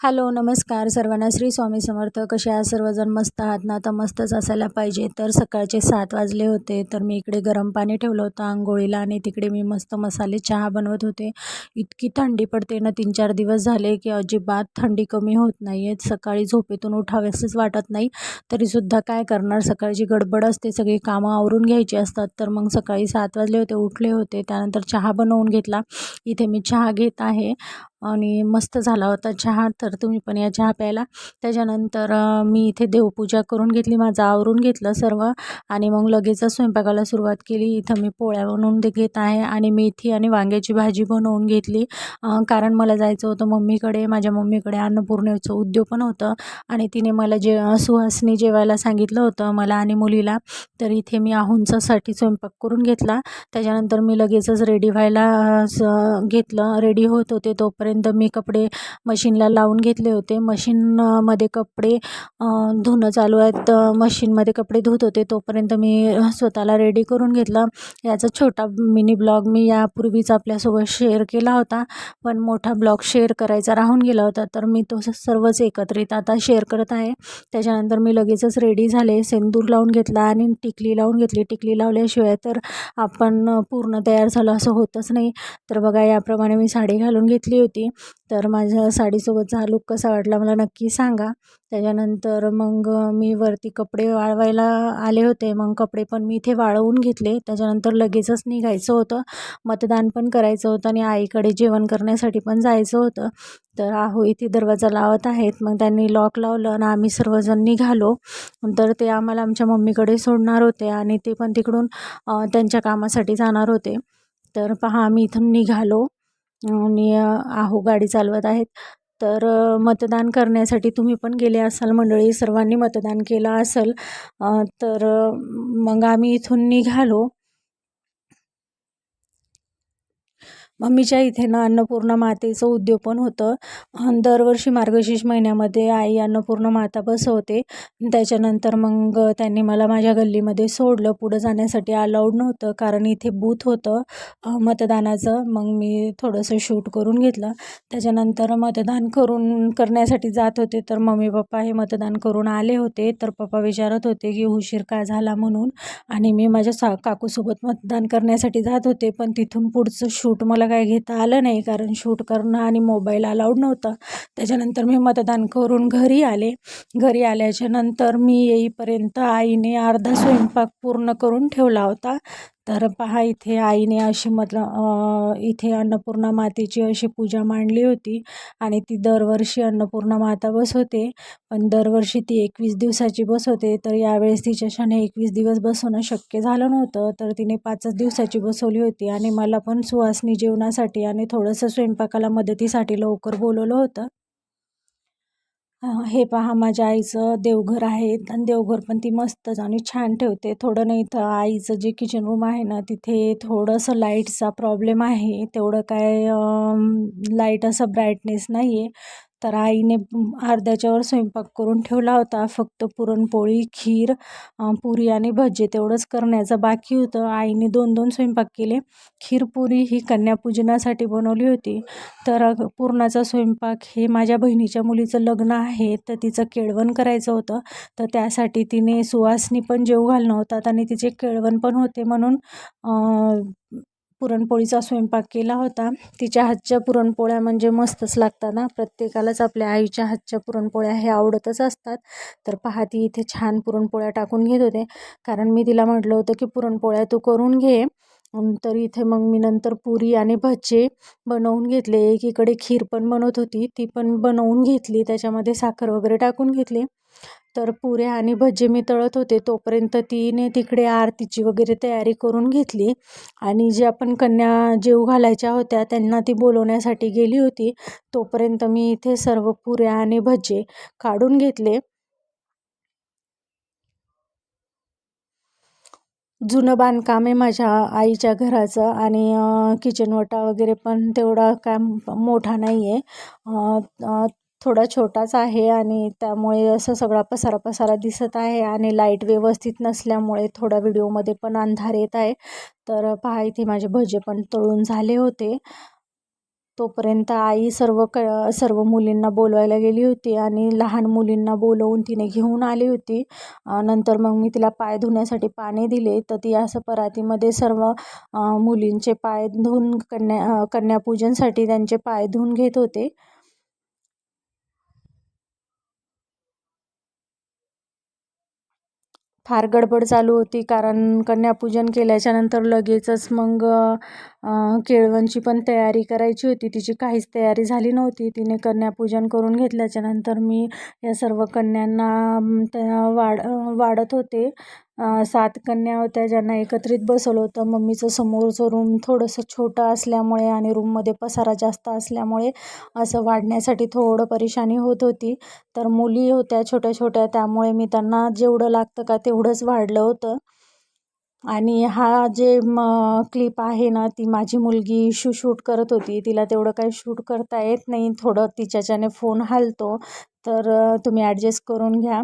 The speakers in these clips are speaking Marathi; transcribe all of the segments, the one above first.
हॅलो नमस्कार. सर्वांना श्री स्वामी समर्थ. कसे आहात? सर्वजण मस्त आहात ना? तर मस्तच असायला पाहिजे. तर सकाळचे सात वाजले होते. तर मी इकडे गरम पाणी ठेवलं होतं आंघोळीला आणि तिकडे मी मस्त मसाले चहा बनवत होते. इतकी थंडी पडते ना तीन चार दिवस झाले की अजिबात थंडी कमी होत नाही आहे सकाळी झोपेतून उठावेसंच वाटत नाही. तरीसुद्धा काय करणार? सकाळची गडबड असते. सगळी कामं आवरून घ्यायची असतात. तर मग सकाळी सात वाजले होते उठले होते. त्यानंतर चहा बनवून घेतला. इथे मी चहा घेत आहे. आणि मस्त झाला होता चहा. तर तुम्ही पण या चहा प्यायला. त्याच्यानंतर मी इथे देवपूजा करून घेतली. माझं आवरून घेतलं सर्व. आणि मग लगेचच स्वयंपाकाला सुरुवात केली. इथं मी पोळ्या बनवून ते घेत आहे आणि मेथी आणि वांग्याची भाजी बनवून घेतली. कारण मला जायचं होतं मम्मीकडे. माझ्या मम्मीकडे अन्नपूर्णेचं उद्योग पण होतं. आणि तिने मला जे सुहासनी जेवायला सांगितलं होतं मला आणि मुलीला. तर इथे मी आहुंचासाठी स्वयंपाक करून घेतला. त्याच्यानंतर मी लगेचच रेडी व्हायला घेतलं. रेडी होत होते तोपर्यंत तोपर्यंत मी कपडे मशीनला लावून घेतले होते. मशीनमध्ये कपडे धुणं चालू आहेत. मशीनमध्ये कपडे धुत होते. तोपर्यंत मी स्वतःला रेडी करून घेतलं. याचा छोटा मिनी ब्लॉग मी यापूर्वीच आपल्यासोबत शेअर केला होता. पण मोठा ब्लॉग शेअर करायचा राहून गेला होता. तर मी तो सर्वच एकत्रित आता शेअर करत आहे. त्याच्यानंतर मी लगेचच रेडी झाले. सेंदूर लावून घेतला आणि टिकली लावून घेतली. टिकली लावल्याशिवाय तर आपण पूर्ण तयार झालं असं होतच नाही. तर बघा याप्रमाणे मी साडी घालून घेतली होती. होती. तर माझ्या साडीसोबतचा हा लुक कसा वाटला मला नक्की सांगा. त्याच्यानंतर मग मी वरती कपडे वाळवायला आले होते. मग कपडे पण मी इथे वाळवून घेतले. त्याच्यानंतर लगेचच निघायचं होतं. मतदान पण करायचं होतं आणि आईकडे जेवण करण्यासाठी पण जायचं होतं. तर आहो इथे दरवाजा लावत आहेत. मग त्यांनी लॉक लावलं आणि आम्ही सर्वजण निघालो. तर ते आम्हाला आमच्या मम्मीकडे सोडणार होते आणि ते पण तिकडून त्यांच्या कामासाठी जाणार होते. तर पहा आम्ही इथून निघालो. आणि आहो गाडी चालवत आहेत. तर मतदान करण्यासाठी तुम्ही पण गेले असाल मंडळी सर्वांनी मतदान केलं असेल. तर मग आम्ही इथून निघालो. मम्मीच्या इथे ना अन्नपूर्णा मातेचं उद्योपन होतं. दरवर्षी मार्गशीर्ष महिन्यामध्ये आई अन्नपूर्णा माता बसवते. त्याच्यानंतर मग त्यांनी मला माझ्या गल्लीमध्ये सोडलं. पुढं जाण्यासाठी अलाउड नव्हतं कारण इथे बूथ होतं मतदानाचं. मग मी थोडंसं शूट करून घेतलं. त्याच्यानंतर मतदान करून करण्यासाठी जात होते. तर मम्मी पप्पा हे मतदान करून आले होते. तर पप्पा विचारत होते की उशीर का झाला म्हणून. आणि मी माझ्या सा काकूसोबत मतदान करण्यासाठी जात होते. पण तिथून पुढचं शूट मला काय घेता आलं नाही कारण शूट करणं आणि मोबाईल अलाउड नव्हतं. त्याच्यानंतर मी मतदान करून घरी आले. घरी आल्याच्यानंतर मी येईपर्यंत आईने अर्धा स्वयंपाक पूर्ण करून ठेवला होता. तर पहा इथे आईने अशी मतलब इथे अन्नपूर्णा मातेची अशी पूजा मांडली होती आणि ती दरवर्षी अन्नपूर्णा माता बसवते पण दरवर्षी ती एकवीस दिवसाची बसवते तर यावेळेस तिच्याशाने एकवीस दिवस बसवणं शक्य झालं नव्हतं. तर तिने पाचच दिवसाची बसवली होती आणि मला पण सुवासनी जेवणासाठी आणि थोडंसं स्वयंपाकाला मदतीसाठी लवकर बोलवलं होतं. हे पहा माझ्या आईचं देवघर आहे आणि देवघर पण ती मस्तच आणि छान ठेवते. थोडं नाही तर आईचं जे किचन रूम आहे ना तिथे थोडंसं लाईटचा प्रॉब्लेम आहे. तेवढं काय लाइट असं ब्राईटनेस नाही आहे तर आईने अर्ध्याच्यावर स्वयंपाक करून ठेवला होता. फक्त पुरणपोळी खीर पुरी आणि भजे तेवढंच करण्याचं बाकी होतं. आईने दोन दोन स्वयंपाक केले. खीरपुरी ही कन्यापूजनासाठी बनवली होती. तर पुरणाचा स्वयंपाक हे माझ्या बहिणीच्या मुलीचं लग्न आहे तर तिचं केळवण करायचं होतं. तर त्यासाठी तिने सुवासनी पण जेव घालणं होतात आणि तिचे केळवण पण होते म्हणून पुरणपोळीचा स्वयंपाक केला होता. तिच्या हातच्या पुरणपोळ्या म्हणजे मस्तच लागतात ना. प्रत्येकालाच आपल्या आईच्या हातच्या पुरणपोळ्या हे आवडतच असतात. तर पहा ती इथे छान पुरणपोळ्या टाकून घेत होते. कारण मी तिला म्हटलं होतं की पुरणपोळ्या तू करून घे. तर इथे मग मी नंतर पुरी आणि भजे बनवून घेतले. एकीकडे खीर पण बनवत होती. ती पण बनवून घेतली. त्याच्यामध्ये साखर वगैरे टाकून घेतली. तर पुऱ्या आणि भजे मी तळत होते. तोपर्यंत तिने तिकडे आरतीची वगैरे तयारी करून घेतली. आणि जे आपण कन्या जेव घालायच्या होत्या त्यांना ती बोलवण्यासाठी गेली होती. तोपर्यंत मी इथे सर्व पुऱ्या आणि भजे काढून घेतले. जुनं बांधकाम आहे माझ्या आईच्या घराचं आणि किचनवटा वगैरे पण तेवढा काय मोठा नाही आहे थोडा छोटाच आहे आणि त्यामुळे असं सगळा पसारा पसारा दिसत आहे आणि लाइट व्यवस्थित नसल्यामुळे थोडा व्हिडिओमध्ये पण अंधार येत आहे. तर पहा इथे माझे भजे पण तळून झाले होते. तोपर्यंत आई सर्व क सर्व मुलींना बोलवायला गेली होती आणि लहान मुलींना बोलवून तिने घेऊन आली होती. नंतर मग मी तिला पाय धुण्यासाठी पाणी दिले. तर ती असं परातीमध्ये सर्व मुलींचे पाय धुवून कन्या कन्यापूजनसाठी त्यांचे पाय धुवून घेत होते. फार गडबड चालू होती कारण कन्यापूजन केल्याच्यानंतर लगेचच मग केळवणची पण तयारी करायची होती. तिची काहीच तयारी झाली नव्हती. तिने कन्यापूजन करून घेतल्याच्यानंतर मी या सर्व कन्यांना त्या वाढ वाढत होते. सात कन्या होत्या ज्यांना एकत्रित बसवलं होतं. मम्मीचं समोरचं रूम थोडंसं छोटं असल्यामुळे आणि रूममध्ये पसारा जास्त असल्यामुळे असं वाढण्यासाठी थोडं परेशानी होत होती. तर मुली होत्या छोट्या छोट्या त्यामुळे मी त्यांना जेवढं लागतं का तेवढंच वाढलं होतं. आणि हा जे म क्लिप आहे ना ती माझी मुलगी शू शूट करत होती. तिला तेवढं काही शूट करता येत नाही. थोडं तिच्याच्याने फोन हलतो. तर तुम्ही ॲडजस्ट करून घ्या.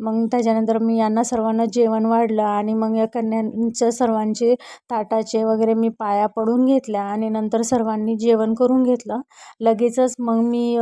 मग त्याच्यानंतर मी यांना सर्वांना जेवण वाढलं आणि मग या कन्यांचं सर्वांचे ताटाचे वगैरे मी पाया पडून घेतल्या आणि नंतर सर्वांनी जेवण करून घेतलं. लगेचच मग मी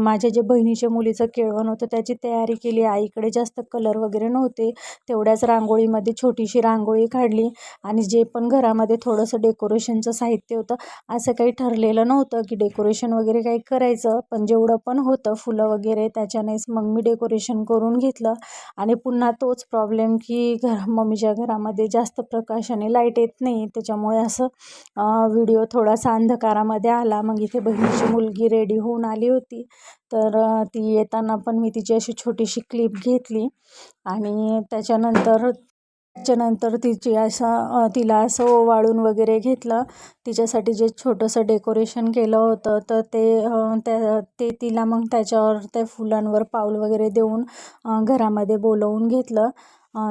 माझ्या जे बहिणीच्या मुलीचं केळवण होतं त्याची तयारी केली. आईकडे जास्त कलर वगैरे नव्हते तेवढ्याच रांगोळीमध्ये छोटीशी रांगोळी काढली आणि जे पण घरामध्ये थोडंसं डेकोरेशनचं साहित्य होतं असं काही ठरलेलं नव्हतं की डेकोरेशन वगैरे काही करायचं. पण जेवढं पण होतं फुलं वगैरे त्याच्यानेच मग मी डेकोरेशन करून घेतलं. घेतलं. आणि पुन्हा तोच प्रॉब्लेम की घर मम्मीच्या घरामध्ये जास्त प्रकाशाने लाइट येत नाही. त्याच्यामुळे असं व्हिडिओ थोडासा अंधकारामध्ये आला. मग इथे बहिणीची मुलगी रेडी होऊन आली होती. तर ती येताना पण मी तिची अशी छोटीशी क्लिप घेतली. आणि त्याच्यानंतर त्याच्यानंतर तिची असं तिला असं ओवाळून वगैरे घेतलं. तिच्यासाठी जे छोटंसं डेकोरेशन केलं होतं तर ते त्या ते तिला मग त्याच्यावर त्या फुलांवर पाऊल वगैरे देऊन घरामध्ये बोलवून घेतलं.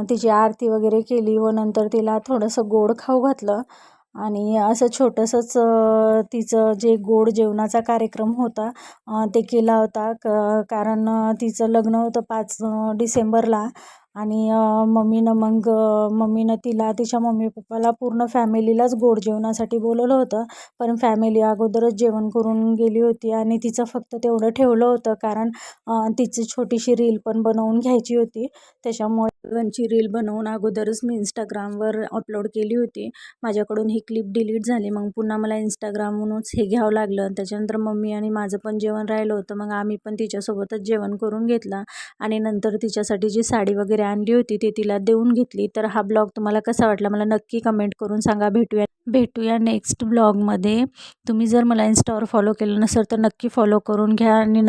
तिची आरती वगैरे केली व नंतर तिला थोडंसं गोड खाऊ घातलं. आणि असं छोटंसंच तिचं जे गोड जेवणाचा कार्यक्रम होता ते केला होता. क कारण तिचं लग्न होतं पाच डिसेंबरला. आणि मम्मीनं मग मम्मीनं तिला तिच्या मम्मी पप्पाला पूर्ण फॅमिलीलाच गोड जेवणासाठी बोलवलं होतं. पण फॅमिली अगोदरच जेवण करून गेली होती आणि तिचं फक्त तेवढं ठेवलं होतं कारण तिची छोटीशी रील पण बनवून घ्यायची होती. त्याच्यामुळे त्यांची रील बनवून अगोदरच मी इंस्टाग्रामवर अपलोड केली होती. माझ्याकडून ही क्लिप डिलीट झाली. मग पुन्हा मला इंस्टाग्रामहूनच हे घ्यावं लागलं. त्याच्यानंतर मम्मी आणि माझं पण जेवण राहिलं होतं. मग आम्ही पण तिच्यासोबतच जेवण करून घेतलं. आणि नंतर तिच्यासाठी जी साडी वगैरे आणली होती ती तिला देऊन घेतली. तर हा ब्लॉग तुम्हाला कसा वाटला? मला नक्की कमेंट करून सांगा. भेटूया भेटूया नेक्स्ट ब्लॉगमध्ये तुम्ही जर मला इन्स्टावर फॉलो केलं नसेल तर नक्की फॉलो करून घ्या. आणि